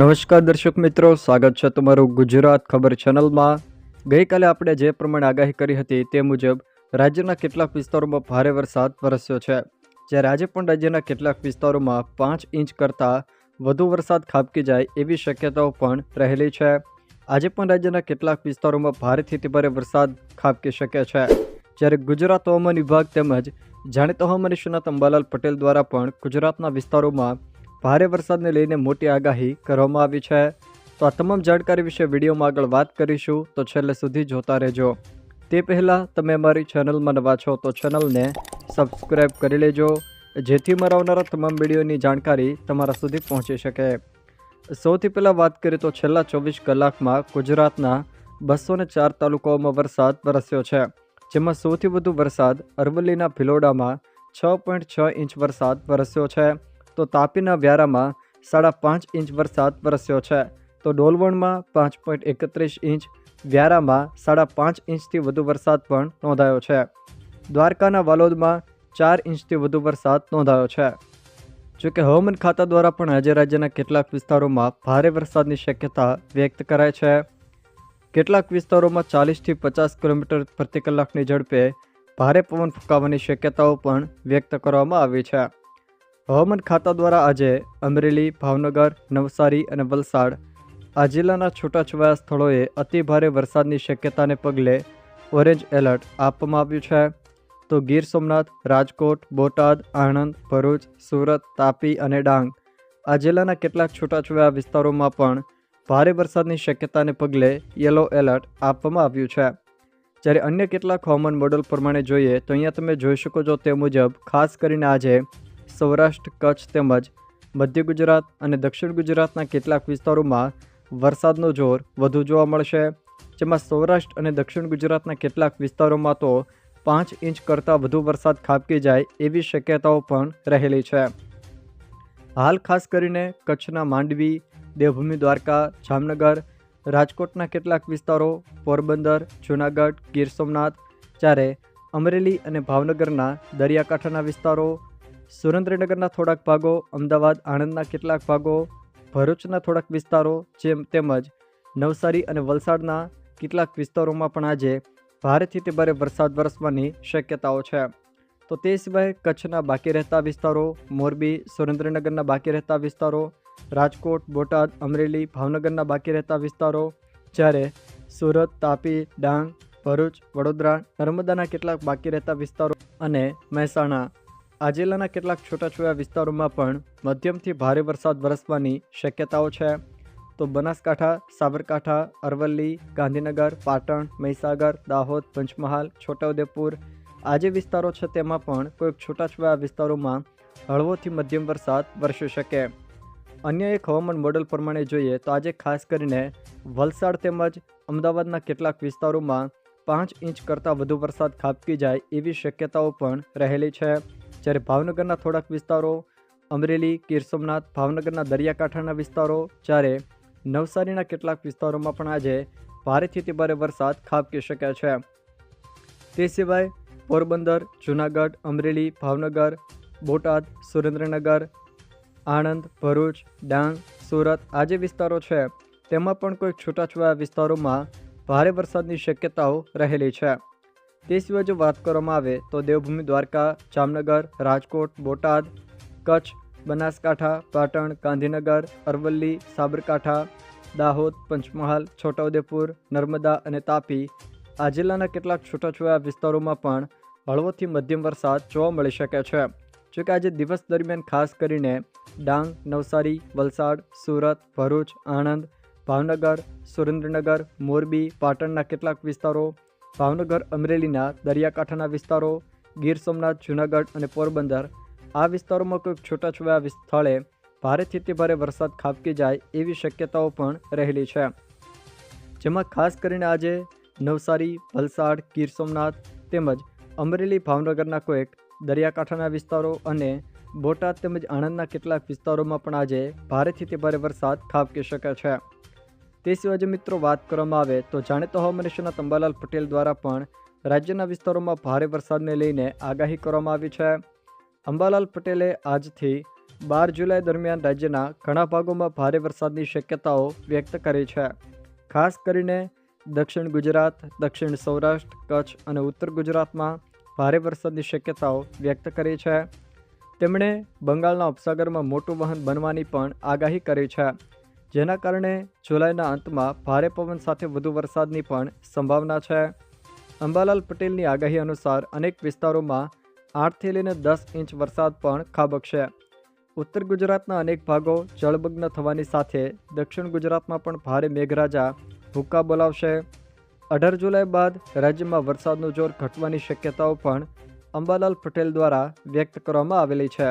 નમસ્કાર દર્શક મિત્રો, સ્વાગત છે તમારું ગુજરાત ખબર ચેનલમાં. ગઈકાલે આપણે જે પ્રમાણે આગાહી કરી હતી તે મુજબ રાજ્યના કેટલાક વિસ્તારોમાં ભારે વરસાદ વરસ્યો છે. જ્યારે આજે પણ રાજ્યના કેટલાક વિસ્તારોમાં પાંચ ઇંચ કરતાં વધુ વરસાદ ખાબકી જાય એવી શક્યતાઓ પણ રહેલી છે. આજે પણ રાજ્યના કેટલાક વિસ્તારોમાં ભારેથી ભારે વરસાદ ખાબકી શકે છે. જ્યારે ગુજરાત હવામાન વિભાગ તેમજ જાણીતા હવામાન નિષ્ણાત અંબાલાલ પટેલ દ્વારા પણ ગુજરાતના વિસ્તારોમાં ભારે વરસાદને લઈને મોટી આગાહી કરવામાં આવી છે. તો આ તમામ જાણકારી વિશે વિડીયોમાં આગળ વાત કરીશું. તો છેલ્લે સુધી જોતા રહેજો. તે પહેલાં તમે અમારી ચેનલમાં નવા છો તો ચેનલને સબસ્ક્રાઈબ કરી લેજો. જેથી મારા આવનારા તમામ વિડીયોની જાણકારી તમારા સુધી પહોંચી શકે. સૌથી પહેલાં વાત કરીએ તો છેલ્લા ચોવીસ કલાકમાં ગુજરાતના બસો ચાર તાલુકાઓમાં વરસાદ વરસ્યો છે, જેમાં સૌથી વધુ વરસાદ અરવલ્લીના ભિલોડામાં છ પોઈન્ટ છ ઇંચ વરસાદ વરસ્યો છે. તો તાપીના વ્યારામાં સાડા પાંચ ઇંચ વરસાદ વરસ્યો છે. તો ડોલવણમાં પાંચ પોઈન્ટ એકત્રીસ ઇંચ, વ્યારામાં સાડા પાંચ ઇંચથી વધુ વરસાદ પણ નોંધાયો છે. દ્વારકાના વાલોદમાં ચાર ઇંચથી વધુ વરસાદ નોંધાયો છે. જોકે હવામાન ખાતા દ્વારા પણ આજે રાજ્યના કેટલાક વિસ્તારોમાં ભારે વરસાદની શક્યતા વ્યક્ત કરાય છે. કેટલાક વિસ્તારોમાં ચાલીસથી પચાસ કિલોમીટર પ્રતિ કલાકની ઝડપે ભારે પવન ફૂંકાવાની શક્યતાઓ પણ વ્યક્ત કરવામાં આવી છે. હવામાન ખાતા દ્વારા આજે અમરેલી, ભાવનગર, નવસારી અને વલસાડ આ જિલ્લાના છૂટાછવાયા સ્થળોએ અતિ ભારે વરસાદની શક્યતાને પગલે ઓરેન્જ એલર્ટ આપવામાં આવ્યું છે. તો ગીર સોમનાથ, રાજકોટ, બોટાદ, આણંદ, ભરૂચ, સુરત, તાપી અને ડાંગ આ જિલ્લાના કેટલાક છૂટાછવાયા વિસ્તારોમાં પણ ભારે વરસાદની શક્યતાને પગલે યલો એલર્ટ આપવામાં આવ્યું છે. જ્યારે અન્ય કેટલાક હવામાન મોડલ પ્રમાણે જોઈએ તો અહીંયા તમે જોઈ શકો છો તે મુજબ ખાસ કરીને આજે સૌરાષ્ટ્ર, કચ્છ તેમજ મધ્ય ગુજરાત અને દક્ષિણ ગુજરાતના કેટલાક વિસ્તારોમાં વરસાદનો જોર વધુ જોવા મળશે. જેમાં સૌરાષ્ટ્ર અને દક્ષિણ ગુજરાતના કેટલાક વિસ્તારોમાં તો પાંચ ઇંચ કરતાં વધુ વરસાદ ખાબકી જાય એવી શક્યતાઓ પણ રહેલી છે. હાલ ખાસ કરીને કચ્છના માંડવી, દેવભૂમિ દ્વારકા, જામનગર, રાજકોટના કેટલાક વિસ્તારો, પોરબંદર, જૂનાગઢ, ગીર સોમનાથ, જ્યારે અમરેલી અને ભાવનગરના દરિયાકાંઠાના વિસ્તારો સુરેન્દ્રનગરના થોડાક ભાગો, અમદાવાદ, આણંદના કેટલાક ભાગો, ભરૂચના થોડાક વિસ્તારો, જેમ તેમજ નવસારી અને વલસાડના કેટલાક વિસ્તારોમાં પણ આજે ભારેથી તે ભારે વરસાદ વરસવાની શક્યતાઓ છે. તો તે સિવાય કચ્છના બાકી રહેતા વિસ્તારો, મોરબી, સુરેન્દ્રનગરના બાકી રહેતા વિસ્તારો, રાજકોટ, બોટાદ, અમરેલી, ભાવનગરના બાકી રહેતા વિસ્તારો, જ્યારે સુરત, તાપી, ડાંગ, ભરૂચ, વડોદરા, નર્મદાના કેટલાક બાકી રહેતા વિસ્તારો અને મહેસાણા આ જિલ્લાના કેટલાક છૂટાછવાયા વિસ્તારોમાં પણ મધ્યમથી ભારે વરસાદ વરસવાની શક્યતાઓ છે. તો બનાસકાંઠા, સાબરકાંઠા, અરવલ્લી, ગાંધીનગર, પાટણ, મહીસાગર, દાહોદ, પંચમહાલ, છોટાઉદેપુર આ જે વિસ્તારો છે તેમાં પણ કોઈક છૂટાછવાયા વિસ્તારોમાં હળવોથી મધ્યમ વરસાદ વરસી શકે. અન્ય એક હવામાન મોડલ પ્રમાણે જોઈએ તો આજે ખાસ કરીને વલસાડ તેમજ અમદાવાદના કેટલાક વિસ્તારોમાં પાંચ ઇંચ કરતાં વધુ વરસાદ ખાબકી જાય એવી શક્યતાઓ પણ રહેલી છે. જ્યારે ભાવનગરના થોડાક વિસ્તારો, અમરેલી, ગીર સોમનાથ, ભાવનગરના દરિયાકાંઠાના વિસ્તારો, જ્યારે નવસારીના કેટલાક વિસ્તારોમાં પણ આજે ભારેથી તે ભારે વરસાદ ખાબકી શકે છે. તે સિવાય પોરબંદર, જૂનાગઢ, અમરેલી, ભાવનગર, બોટાદ, સુરેન્દ્રનગર, આણંદ, ભરૂચ, ડાંગ, સુરત આ જે વિસ્તારો છે. તેમાં પણ કોઈ છૂટાછવાયા વિસ્તારોમાં ભારે વરસાદની શક્યતાઓ રહેલી છે. તે સિવાય જો વાત કરવામાં આવે તો દેવભૂમિ, દ્વારકા, જામનગર, રાજકોટ, બોટાદ, કચ્છ, બનાસકાંઠા, પાટણ, ગાંધીનગર, અરવલ્લી, સાબરકાંઠા, દાહોદ, પંચમહાલ, છોટાઉદેપુર, નર્મદા અને તાપી. આ જિલ્લાના કેટલાક છૂટાછવાયા વિસ્તારોમાં પણ હળવોથી મધ્યમ વરસાદ જોવા મળી શકે છે. જોકે આજે દિવસ દરમિયાન ખાસ કરીને ડાંગ, નવસારી, વલસાડ, સુરત, ભરૂચ, આણંદ, ભાવનગર, સુરેન્દ્રનગર, મોરબી, પાટણના કેટલાક વિસ્તારો ભાવનગર, અમરેલીના દરિયાકાંઠાના વિસ્તારો, ગીર સોમનાથ, જૂનાગઢ અને પોરબંદર. આ વિસ્તારોમાં કોઈક છૂટાછવાયા સ્થળે ભારેથી તે ભારે વરસાદ ખાબકી જાય એવી શક્યતાઓ પણ રહેલી છે. જેમાં ખાસ કરીને આજે નવસારી, વલસાડ, ગીર સોમનાથ તેમજ અમરેલી, ભાવનગરના કોઈક દરિયાકાંઠાના વિસ્તારો અને બોટાદ તેમજ આણંદના કેટલાક વિસ્તારોમાં પણ આજે ભારેથી તે ભારે વરસાદ ખાબકી શકે છે. તે સિવાય જો મિત્રો વાત કરવામાં આવે તો જાણીતા હવામાન નિષ્ણાત અંબાલાલ પટેલ દ્વારા પણ રાજ્યના વિસ્તારોમાં ભારે વરસાદને લઈને આગાહી કરવામાં આવી છે. અંબાલાલ પટેલે આજથી બાર જુલાઈ દરમિયાન રાજ્યના ઘણા ભાગોમાં ભારે વરસાદની શક્યતાઓ વ્યક્ત કરી છે. ખાસ કરીને દક્ષિણ ગુજરાત, દક્ષિણ સૌરાષ્ટ્ર, કચ્છ અને ઉત્તર ગુજરાતમાં ભારે વરસાદની શક્યતાઓ વ્યક્ત કરી છે. તેમણે બંગાળના ઉપસાગરમાં મોટું વહન બનવાની પણ આગાહી કરી છે. જેના કારણે જુલાઈના અંતમાં ભારે પવન સાથે વધુ વરસાદની પણ સંભાવના છે. અંબાલાલ પટેલની આગાહી અનુસાર અનેક વિસ્તારોમાં આઠથી લઈને દસ ઇંચ વરસાદ પણ ખાબકશે. ઉત્તર ગુજરાતના અનેક ભાગો જળમગ્ન થવાની સાથે દક્ષિણ ગુજરાતમાં પણ ભારે મેઘરાજા ભૂક્કા બોલાવશે. અઢાર જુલાઈ બાદ રાજ્યમાં વરસાદનું જોર ઘટવાની શક્યતાઓ પણ અંબાલાલ પટેલ દ્વારા વ્યક્ત કરવામાં આવેલી છે.